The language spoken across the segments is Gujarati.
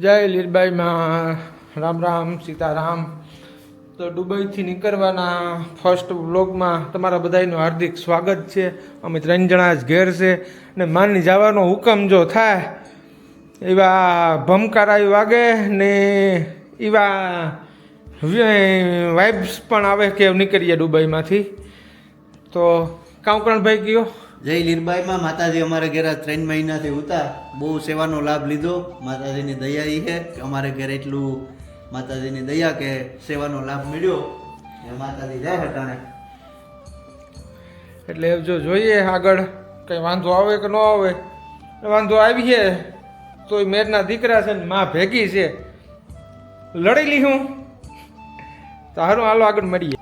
જય લીરબાઈમાં રામ રામ, સીતારામ. તો દુબઈથી નીકળવાના ફર્સ્ટ વ્લોગમાં તમારા બધાનું હાર્દિક સ્વાગત છે. અમે ત્રણ જણા જ ઘેર છે ને માની જવાનો હુકમ જો થાય, એવા ભમકારાઈ વાગે ને એવા વાઇબ્સ પણ આવે કે નીકળીએ દુબઈમાંથી. તો કાંકરણભાઈ કયો? જય લીરબાઈમાં માતાજી અમારે ઘેર ત્રણ મહિનાથી ઉતા. બહુ સેવાનો લાભ લીધો. માતાજીની દયા એ છે કે અમારે ઘેર એટલું માતાજીની દયા કે સેવાનો લાભ મળ્યો. એ માતાજી જાય હટાણે એટલે જો જોઈએ આગળ, કંઈ વાંધો આવે કે ન આવે. વાંધો આવીએ તોય મેરના દીકરા છે ને માં ભેગી છે. લડી લી હું. તો હારું, હાલો આગળ મળીએ.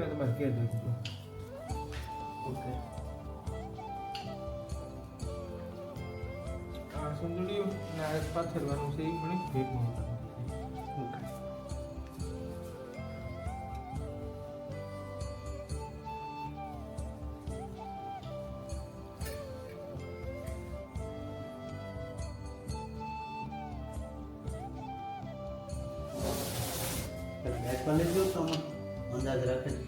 બચ્યું તમારે કે ઓકે આ સુંદરી ને આ પાથરવાનું છે એ પણ ભેગું ઓકે બેગ પર લઈ જાઓ તો આમાં અંદાજ રાખે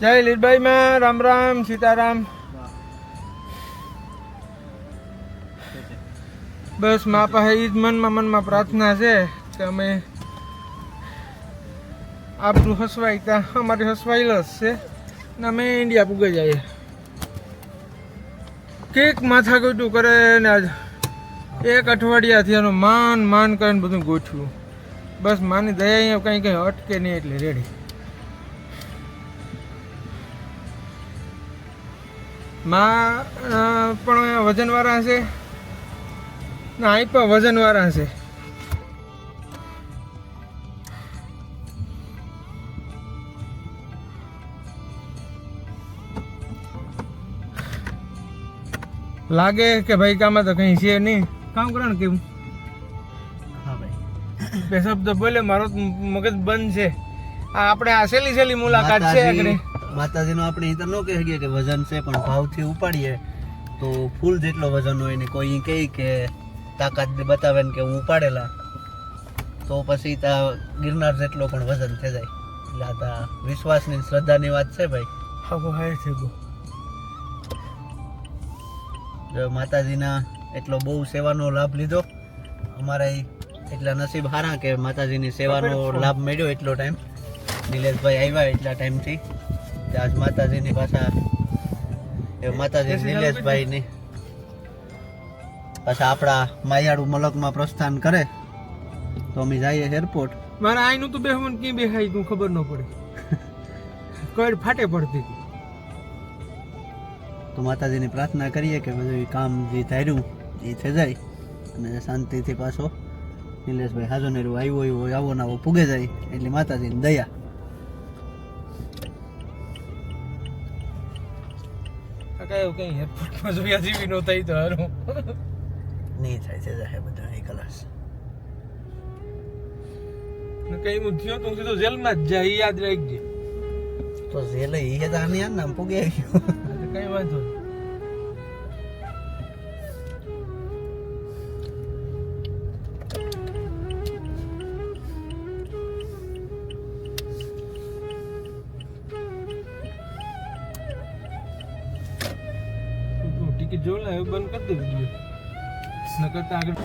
જય લીલભાઈ માં રામ રામ સીતારામ. બસ મા પાસે એ જ મનમાં મનમાં પ્રાર્થના છે કે અમે આપણું હસવાઈ ત્યાં અમારી હસવાઈ લસ છે. ને અમે ઇન્ડિયા પૂગે જઈએ. કેક માથા ગોટું કરે ને આજ એક અઠવાડિયાથી એનું માન માન કરીને બધું ગોઠવ્યું. બસ માની દયા અહીંયા કંઈ કંઈ અટકે નહીં એટલે રેડી માં પણ વજનવાળા છે. ના અહીં પણ વજનવાળા છે. લાગે કે ભાઈ કામાં તો કઈ છે નહીં. કામ કરો કેવું? હા ભાઈ. બે શબ્દ બોલે મારો મગજ બંધ છે. આ આપણે આ સેલી સેલી મુલાકાત છે આગળ. માતાજી નો આપણે ઈ તો ન કહી શકીએ કે વજન છે પણ ભાવથી ઉપાડીએ તો ફૂલ જેટલો વજન હોય ને કોઈ કહે કે તાકાત બતાવે ને કે હું ઉપાડેલા તો પછી તા ગિરનાર જેટલો પણ વજન થઈ જાય. એટલે આ તા વિશ્વાસની શ્રદ્ધાની વાત છે ભાઈ? હા હાય છે ગો જો માતાજીના એટલો બહુ સેવાનો લાભ લીધો. અમારા એટલા નસીબ હારા કે માતાજીની સેવાનો લાભ મળ્યો એટલો ટાઈમ. નિલેશભાઈ આવ્યા એટલા ટાઈમથી. આજ માતાજીની પાછા એ માતાજી નિલેશભાઈની પાછા આપણા માયાળુ મલકમાં પ્રસ્થાન કરે તો અમે જઈએ એરપોર્ટ મારે આઈનું તો બેહવું કે બેહાઈ તું ખબર ન પડે. કોઈ ફાટે પડતી. તો માતાજીની પ્રાર્થના કરીએ કે બધું કામ જે ધાર્યું એ થઈ જાય અને શાંતિથી પાછો નિલેશભાઈ હાજો નેરું આવ્યો એવો આવો ને આવો પૂગે જાય એટલે માતાજીની દયા. કઈ એરપોર્ટમાં જોયા જેવી નો થઈ તો હારું. નહીં થાય થઈ જાય બધા એક કલાસ કઈ હું થયો તો સીધો જેલમાં જ જાય યાદ રાખજે. તો જેલ એ જ આની યાર નામ પૂગે આવ્યો કઈ વાંધો તું તું જોઈ લે બંધ કરી દે વીડિયો. ન કરતા આગળ